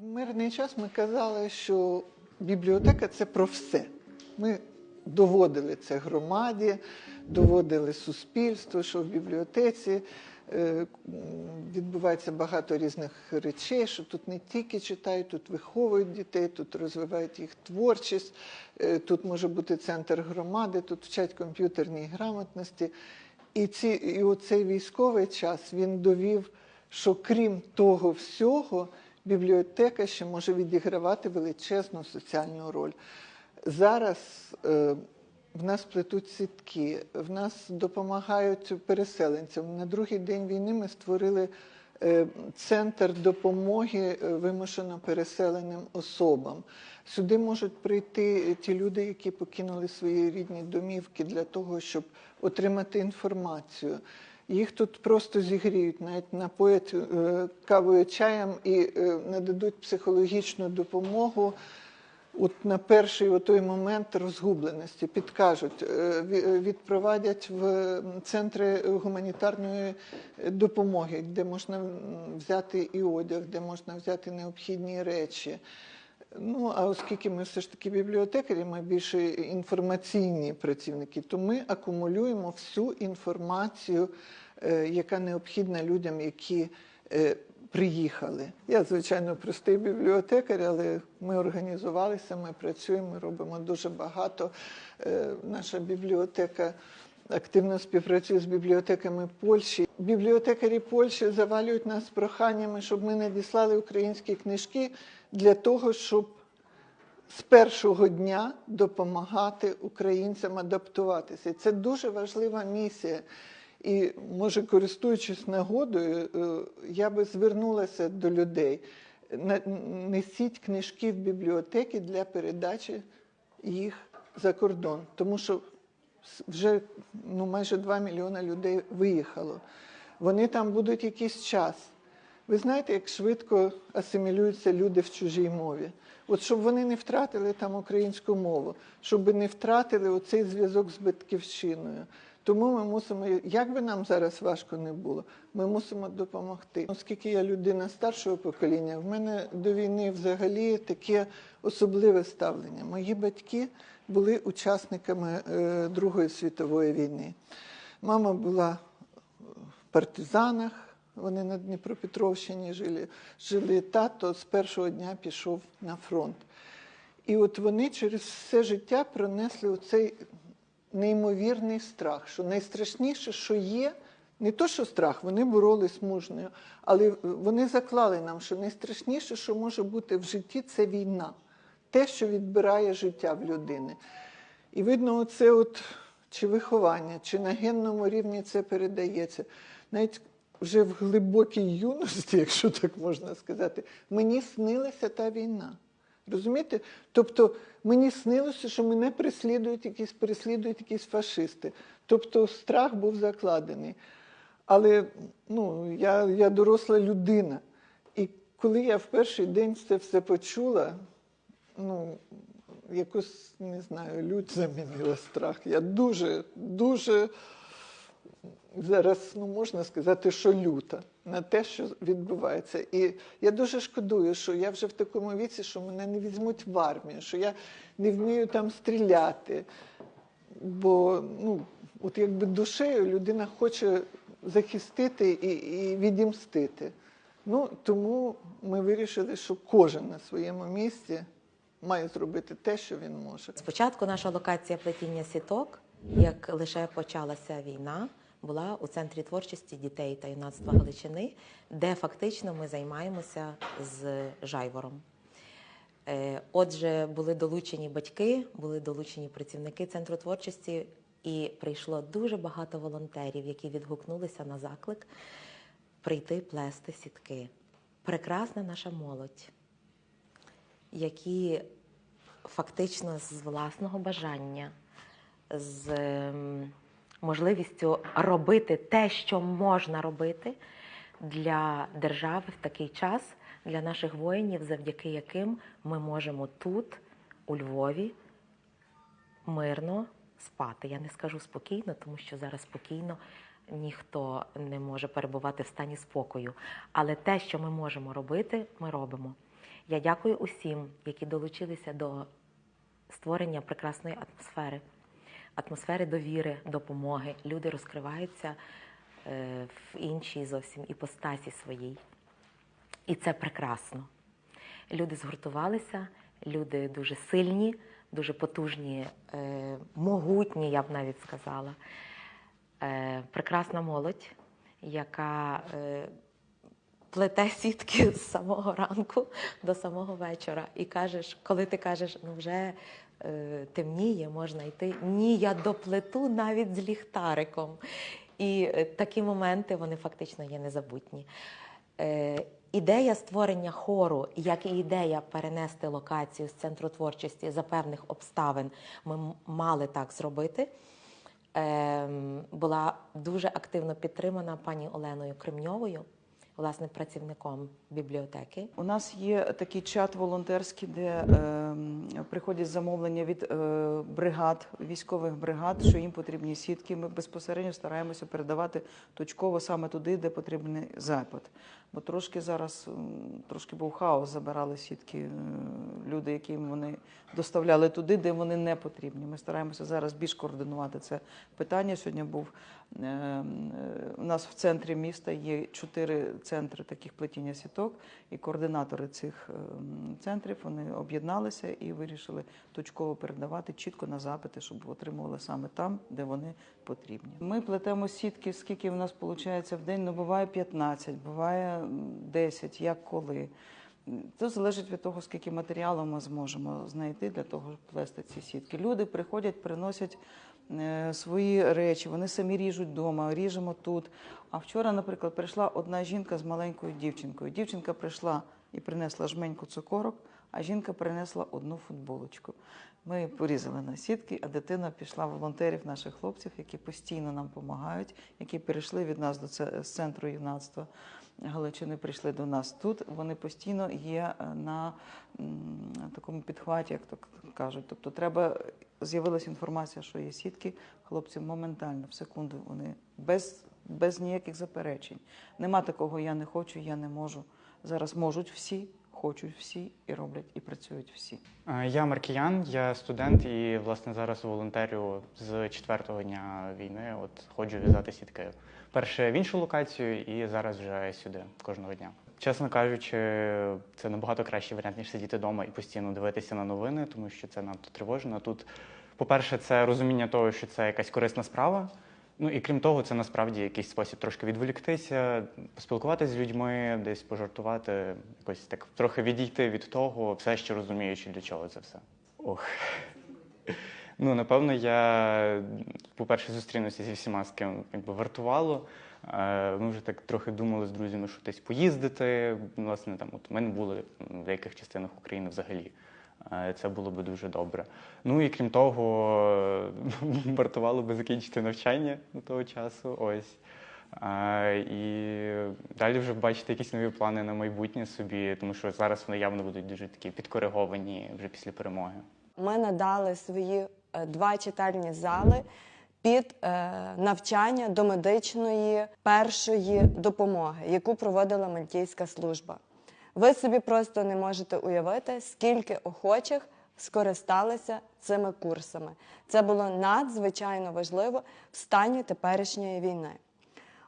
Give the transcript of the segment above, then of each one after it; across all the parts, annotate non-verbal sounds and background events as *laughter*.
В мирний час ми казали, що бібліотека це про все. Ми доводили це громаді, доводили суспільству, що в бібліотеці е, відбувається багато різних речей, що тут не тільки читають, тут виховують дітей, тут розвивають їх творчість, е, тут може бути центр громади, тут вчать комп'ютерній грамотності. І, ці, і оцей військовий час він довів, що крім того всього, бібліотека ще може відігравати величезну соціальну роль. Зараз е, в нас плетуть сітки, в нас допомагають переселенцям. На другий день війни ми створили е, центр допомоги е, вимушено переселеним особам. Сюди можуть прийти ті люди, які покинули свої рідні домівки для того, щоб отримати інформацію. Їх тут просто зігріють, навіть напоять е, кавою чаєм і е, нададуть психологічну допомогу. От на перший той момент розгубленості підкажуть, е, відпровадять в центри гуманітарної допомоги, де можна взяти і одяг, де можна взяти необхідні речі. Ну, а оскільки ми все ж таки бібліотекарі, ми більше інформаційні працівники, то ми акумулюємо всю інформацію, е, яка необхідна людям, які е, приїхали. Я, звичайно, простий бібліотекар, але ми організувалися, ми працюємо, робимо дуже багато. Е, Наша бібліотека активно співпрацює з бібліотеками Польщі. Бібліотекарі Польщі завалюють нас проханнями, щоб ми надіслали українські книжки для того, щоб з першого дня допомагати українцям адаптуватися. Це дуже важлива місія. І, може, користуючись нагодою, е, я би звернулася до людей. Несіть книжки в бібліотеки для передачі їх за кордон, тому що вже ну, майже 2 мільйони людей виїхало. Вони там будуть якийсь час. Ви знаєте, як швидко асимілюються люди в чужій мові? От щоб вони не втратили там українську мову, щоб не втратили оцей зв'язок з батьківщиною. Тому ми мусимо, як би нам зараз важко не було, ми мусимо допомогти. Оскільки я людина старшого покоління, в мене до війни взагалі таке особливе ставлення. Мої батьки були учасниками е, Другої світової війни. Мама була в партизанах, вони на Дніпропетровщині жили. жили. Тато з першого дня пішов на фронт. І от вони через все життя пронесли оцей неймовірний страх, що найстрашніше, що є, не то, що страх, вони боролись мужньо, але вони заклали нам, що найстрашніше, що може бути в житті, це війна, те, що відбирає життя в людини. І видно, оце от чи виховання, чи на генному рівні це передається. Навіть вже в глибокій юності, якщо так можна сказати, мені снилася та війна. Розумієте? Тобто мені снилося, що мене переслідують якісь, переслідують якісь фашисти. Тобто страх був закладений. Але ну, я, я доросла людина. І коли я в перший день це все почула, ну, якось не знаю, лють замінила страх. Я дуже, дуже зараз ну, можна сказати, що люта на те, що відбувається. І я дуже шкодую, що я вже в такому віці, що мене не візьмуть в армію, що я не вмію там стріляти. Бо ну, от якби душею людина хоче захистити і, і відімстити. Ну, тому ми вирішили, що кожен на своєму місці має зробити те, що він може. Спочатку наша локація плетіння сіток, як лише почалася війна, була у центрі творчості дітей та юнацтва Галичини, де фактично ми займаємося з жайвором. Е, Отже, були долучені батьки, були долучені працівники центру творчості, і прийшло дуже багато волонтерів, які відгукнулися на заклик прийти плести сітки. Прекрасна наша молодь, які фактично з власного бажання, з ем, можливістю робити те, що можна робити для держави в такий час, для наших воїнів, завдяки яким ми можемо тут, у Львові, мирно спати. Я не скажу спокійно, тому що зараз спокійно ніхто не може перебувати в стані спокою. Але те, що ми можемо робити, ми робимо. Я дякую усім, які долучилися до створення прекрасної атмосфери, атмосфери довіри, допомоги. Люди розкриваються е, в іншій зовсім іпостасі своїй. І це прекрасно. Люди згуртувалися, люди дуже сильні, дуже потужні, е, могутні, я б навіть сказала. Е, прекрасна молодь, яка плете сітки з самого ранку до самого вечора. І кажеш, коли ти кажеш, ну вже е, темніє, можна йти. Ні, я доплету навіть з ліхтариком. І е, такі моменти вони фактично є незабутні. Е, ідея створення хору, як і ідея перенести локацію з центру творчості за певних обставин, ми мали так зробити. Ем, була дуже активно підтримана пані Оленою Кремньовою, власне, працівником бібліотеки. У нас є такий чат волонтерський, де е, приходять замовлення від е, бригад, військових бригад, що їм потрібні сітки. Ми безпосередньо стараємося передавати точково саме туди, де потрібний запит. Бо трошки зараз трошки був хаос, забирали сітки е, люди, яким вони доставляли туди, де вони не потрібні. Ми стараємося зараз більш координувати це питання. Сьогодні був е, е, у нас в центрі міста є чотири таких плетіння сіток, і координатори цих е, центрів вони об'єдналися і вирішили точково передавати чітко на запити, щоб отримували саме там, де вони потрібні. Ми плетемо сітки, скільки в нас виходить в день. Ну буває 15, буває 10, як коли. Це залежить від того, скільки матеріалу ми зможемо знайти для того, щоб плести ці сітки. Люди приходять, приносять свої речі, вони самі ріжуть вдома, ріжемо тут. А вчора, наприклад, прийшла одна жінка з маленькою дівчинкою. Дівчинка прийшла і принесла жменьку цукорок, а жінка принесла одну футболочку. Ми порізали на сітки, а дитина пішла волонтерів наших хлопців, які постійно нам допомагають, які перейшли від нас до центру юнацтва. Галичини прийшли до нас тут. Вони постійно є е, на такому підхваті, як так кажуть. Тобто, треба з'явилася інформація, що є сітки. Хлопці моментально, в секунду, вони без, без ніяких заперечень. Нема такого я не хочу, я не можу. Зараз можуть всі, хочуть всі і роблять, і працюють всі. Я Маркіян, я студент і власне зараз волонтерю з четвертого дня війни. От ходжу в'язати сітки. Перше в іншу локацію, і зараз вже сюди кожного дня. Чесно кажучи, це набагато кращий варіант, ніж сидіти вдома і постійно дивитися на новини, тому що це надто тривожно. Тут, по-перше, це розуміння того, що це якась корисна справа. Ну і крім того, це насправді якийсь спосіб трошки відволіктися, поспілкуватися з людьми, десь пожартувати, якось так трохи відійти від того, все ще розуміючи, для чого це все. Ох. Ну, напевно, я, по-перше, зустрінуся зі всіма, з ким якби вартувало. Е, Ми вже так трохи думали з друзями, що десь поїздити. Власне, там, от ми не були в деяких частинах України взагалі. Е, Це було би дуже добре. Ну і крім того, *laughs* вартувало би закінчити навчання до того часу. Ось. Е, І далі вже бачити якісь нові плани на майбутнє собі, тому що зараз вони явно будуть дуже такі підкориговані вже після перемоги. Ми надали свої е, два читальні зали під навчання до медичної першої допомоги, яку проводила Мальтійська служба. Ви собі просто не можете уявити, скільки охочих скористалися цими курсами. Це було надзвичайно важливо в стані теперішньої війни.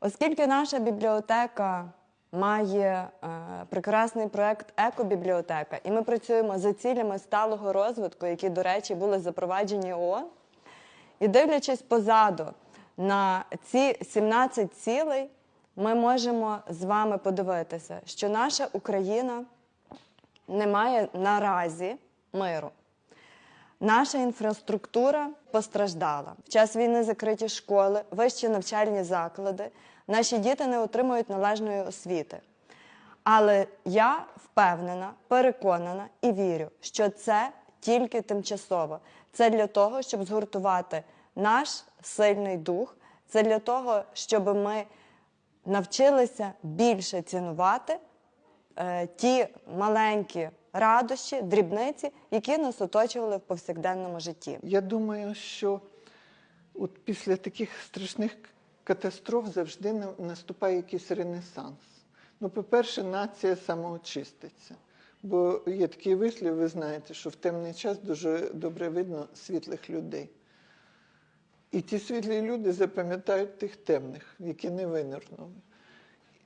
Оскільки наша бібліотека має е, прекрасний проект Екобібліотека, і ми працюємо за цілями сталого розвитку, які, до речі, були запроваджені ООН, і дивлячись позаду на ці 17 цілей, ми можемо з вами подивитися, що наша Україна не має наразі миру. Наша інфраструктура постраждала. В час війни закриті школи, вищі навчальні заклади. Наші діти не отримують належної освіти. Але я впевнена, переконана і вірю, що це тільки тимчасово. Це для того, щоб згуртувати наш сильний дух, це для того, щоб ми навчилися більше цінувати е, ті маленькі радощі, дрібниці, які нас оточували в повсякденному житті. Я думаю, що от після таких страшних катастроф завжди на- наступає якийсь ренесанс. Ну, по-перше, нація самоочиститься. Бо є такий вислів, ви знаєте, що в темний час дуже добре видно світлих людей. І ті світлі люди запам'ятають тих темних, які не винирнули.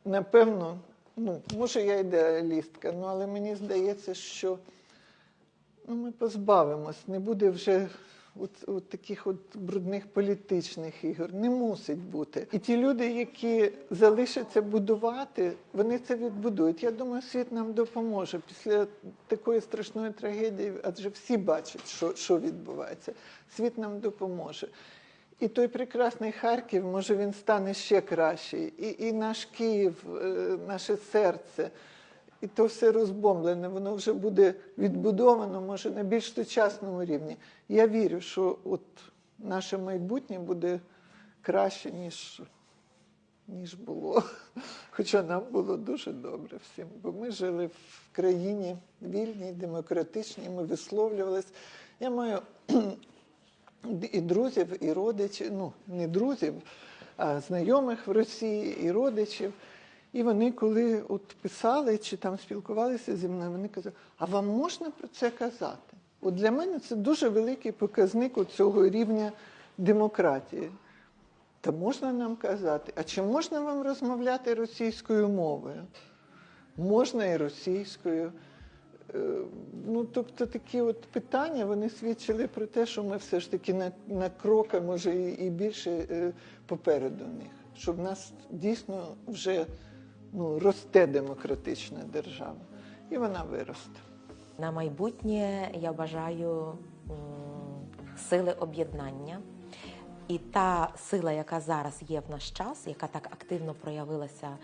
Напевно, ну, може, я ідеалістка, ну, але мені здається, що ну, ми позбавимось, не буде вже от, от таких от брудних політичних ігор. Не мусить бути. І ті люди, які залишаться будувати, вони це відбудують. Я думаю, світ нам допоможе після такої страшної трагедії, адже всі бачать, що, що відбувається. Світ нам допоможе. І той прекрасний Харків, може, він стане ще кращий. І, і наш Київ, е, наше серце. І то все розбомблене, воно вже буде відбудовано, може, на більш сучасному рівні. Я вірю, що от наше майбутнє буде краще, ніж, ніж було. Хоча нам було дуже добре всім. Бо ми жили в країні вільній, демократичній, ми висловлювались. Я маю і друзів, і родичів, ну, не друзів, а знайомих в Росії, і родичів. І вони, коли от писали чи там спілкувалися зі мною, вони казали, а вам можна про це казати? От для мене це дуже великий показник цього рівня демократії. Та можна нам казати, а чи можна вам розмовляти російською мовою? Можна і російською. Е, Ну, тобто такі от питання вони свідчили про те, що ми все ж таки на, на крок, а може і, більше е, попереду них. Що в нас дійсно вже ну, росте демократична держава. І вона виросте. На майбутнє я бажаю сили об'єднання. І та сила, яка зараз є в наш час, яка так активно проявилася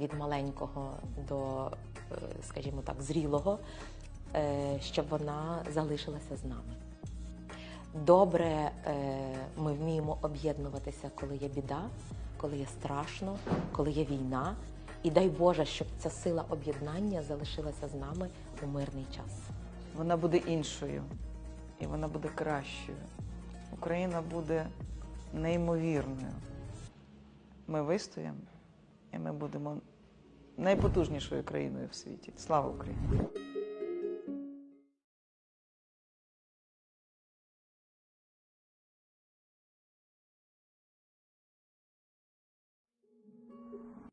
від маленького до, е, скажімо так, зрілого, е, щоб вона залишилася з нами. Добре, е, ми вміємо об'єднуватися, коли є біда, коли є страшно, коли є війна. І дай Боже, щоб ця сила об'єднання залишилася з нами у мирний час. Вона буде іншою, і вона буде кращою. Україна буде неймовірною. Ми вистоїмо, і ми будемо найпотужнішою країною в світі. Слава Україні!